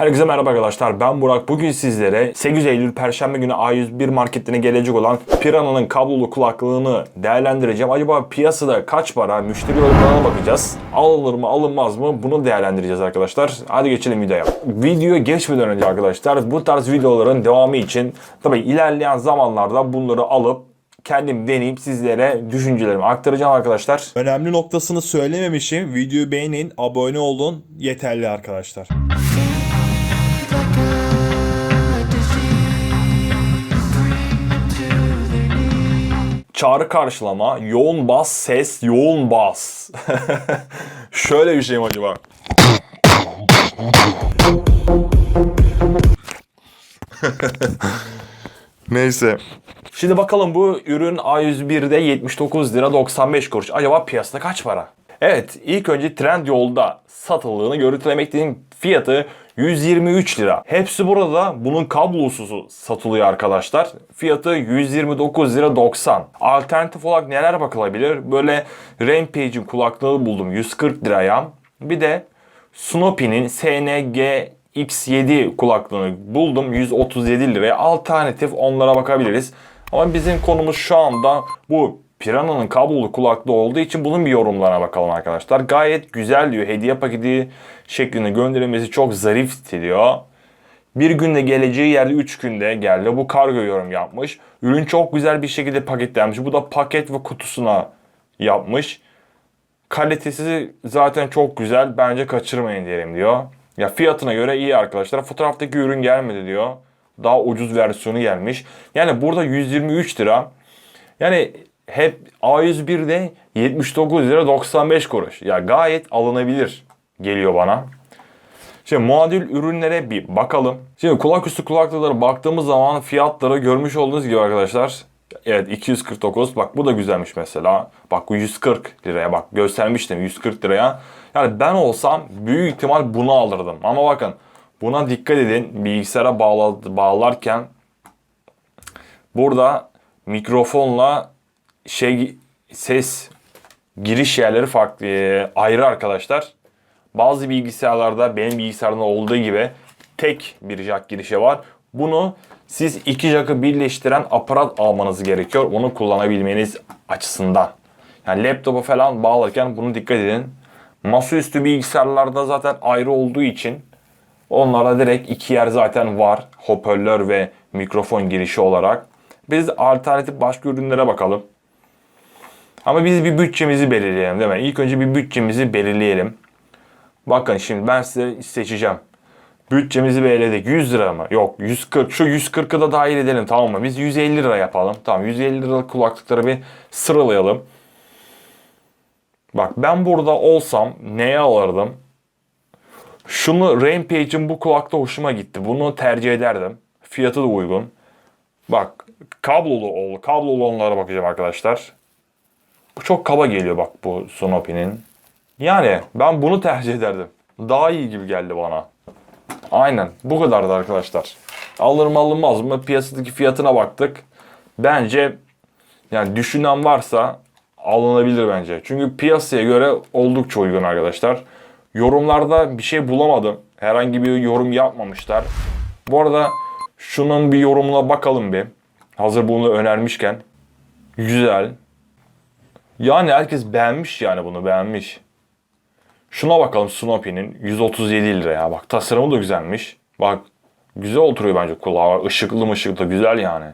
Herkese merhaba arkadaşlar ben Burak. Bugün sizlere 8 Eylül Perşembe günü A101 marketine gelecek olan Piranha'nın kablolu kulaklığını değerlendireceğim. Acaba piyasada kaç para? Müşteri yorumlarına bakacağız. Alınır mı alınmaz mı? Bunu değerlendireceğiz arkadaşlar. Hadi geçelim videoya. Videoya geçmeden önce arkadaşlar bu tarz videoların devamı için tabii ilerleyen zamanlarda bunları alıp kendim deneyip sizlere düşüncelerimi aktaracağım arkadaşlar. Önemli noktasını söylememişim. Videoyu beğenin, abone olun. Yeterli arkadaşlar. Çağrı karşılama, yoğun bas, ses, yoğun bas. Şöyle bir şey mi acaba? Neyse. Şimdi bakalım bu ürün A101'de 79 lira 95 kuruş. Acaba piyasada kaç para? Evet ilk önce Trendyol'da satıldığını görüntülemekteyim. Fiyatı 123 lira. Hepsi burada. Bunun kablosuzu satılıyor arkadaşlar. Fiyatı 129 lira 90. Alternatif olarak neler bakılabilir? Böyle Rampage'in kulaklığı buldum 140 liraya. Bir de Snoopy'nin SNG X7 kulaklığını buldum 137 liraya. Alternatif onlara bakabiliriz. Ama bizim konumuz şu anda bu Piranha'nın kablolu kulaklığı olduğu için bunun bir yorumlarına bakalım arkadaşlar. Gayet güzel diyor. Hediye paketi şeklinde gönderilmesi çok zarif diyor. Bir günde geleceği yerde 3 günde geldi. Bu kargo yorum yapmış. Ürün çok güzel bir şekilde paketlenmiş. Bu da paket ve kutusuna yapmış. Kalitesi zaten çok güzel. Bence kaçırmayın diyelim diyor. Ya fiyatına göre iyi arkadaşlar. Fotoğraftaki ürün gelmedi diyor. Daha ucuz versiyonu gelmiş. Yani burada 123 lira. Yani hep A101'de 79 lira 95 kuruş. Ya gayet alınabilir geliyor bana. Şimdi muadil ürünlere bir bakalım. Şimdi kulaküstü kulaklıklara baktığımız zaman fiyatları görmüş olduğunuz gibi arkadaşlar. Evet 249 bak bu da güzelmiş mesela. Bak bu 140 liraya bak göstermiştim 140 liraya. Yani ben olsam büyük ihtimal bunu alırdım. Ama bakın buna dikkat edin bilgisayara bağla, bağlarken burada mikrofonla şey ses giriş yerleri farklı e, ayrı arkadaşlar. Bazı bilgisayarlarda benim bilgisayarımda olduğu gibi tek bir jack girişi var. Bunu siz iki jack'ı birleştiren aparat almanız gerekiyor. Onu kullanabilmeniz açısından. Yani laptopa falan bağlarken bunu dikkat edin. Masaüstü bilgisayarlarda zaten ayrı olduğu için onlara direkt iki yer zaten var. Hoparlör ve mikrofon girişi olarak. Biz alternatif başka ürünlere bakalım. Ama biz bir bütçemizi belirleyelim değil mi? İlk önce bir bütçemizi belirleyelim. Bakın şimdi ben size seçeceğim. Bütçemizi belirledik. 100 lira mı? Yok 140. Şu 140'ı da dahil edelim tamam mı? Biz 150 lira yapalım. Tamam 150 liralık kulaklıkları bir sıralayalım. Bak ben burada olsam neye alırdım? Şunu Rampage'in bu kulakta hoşuma gitti. Bunu tercih ederdim. Fiyatı da uygun. Bak kablolu ol. Kablolu onlara bakacağım arkadaşlar. Çok kaba geliyor bak bu Snoopy'nin. Yani ben bunu tercih ederdim. Daha iyi gibi geldi bana. Aynen bu kadardı arkadaşlar. Alır mı alınmaz mı piyasadaki fiyatına baktık. Bence yani düşünen varsa alınabilir bence. Çünkü piyasaya göre oldukça uygun arkadaşlar. Yorumlarda bir şey bulamadım. Herhangi bir yorum yapmamışlar. Bu arada şunun bir yorumuna bakalım bir. Hazır bunu önermişken. Güzel. Yani herkes beğenmiş yani bunu beğenmiş. Şuna bakalım Snoopy'nin 137 liraya. Bak tasarımı da güzelmiş. Bak güzel oturuyor bence kulağa. Işıklı mışıklı güzel yani.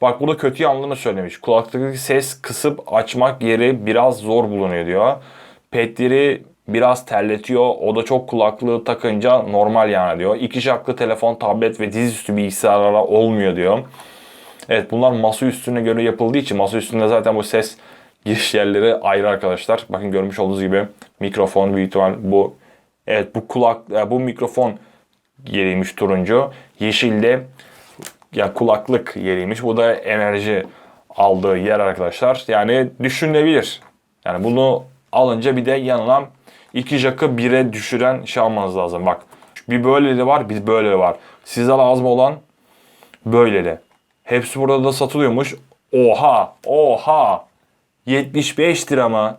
Bak burada kötü yanlarını söylemiş. Kulaklıktaki ses kısıp açmak yeri biraz zor bulunuyor diyor. Petleri biraz terletiyor. O da çok kulaklığı takınca normal yani diyor. İki jacklı telefon, tablet ve dizüstü bilgisayarlara olmuyor diyor. Evet bunlar masa üstüne göre yapıldığı için masa üstünde zaten bu ses giriş yerleri ayrı arkadaşlar. Bakın görmüş olduğunuz gibi mikrofon büyük ihtimal bu. Evet bu kulak e, bu mikrofon yeriymiş turuncu. Yeşilde ya kulaklık yeriymiş. Bu da enerji aldığı yer arkadaşlar. Yani düşünülebilir. Yani bunu alınca bir de yanına iki jack'ı bire düşüren şey almanız lazım. Bak bir böyleli var bir böyleli var. Size lazım olan böyleli. Hepsi burada da satılıyormuş. Oha oha 75 lira mı?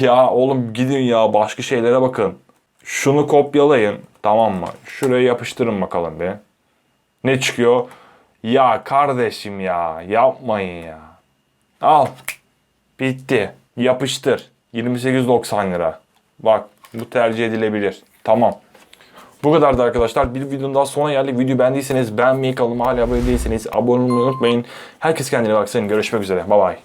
Ya oğlum gidin ya başka şeylere bakın. Şunu kopyalayın. Tamam mı? Şuraya yapıştırın bakalım bir. Ne çıkıyor? Ya kardeşim ya yapmayın ya. Al. Bitti. Yapıştır. 28.90 lira. Bak bu tercih edilebilir. Tamam. Bu kadardı arkadaşlar. Bir videonun daha sonuna geldik. Videoyu beğendiyseniz beğenmeyi, kanalıma hala abone değilseniz abone olmayı unutmayın. Herkes kendine baksın. Görüşmek üzere. Bye bye.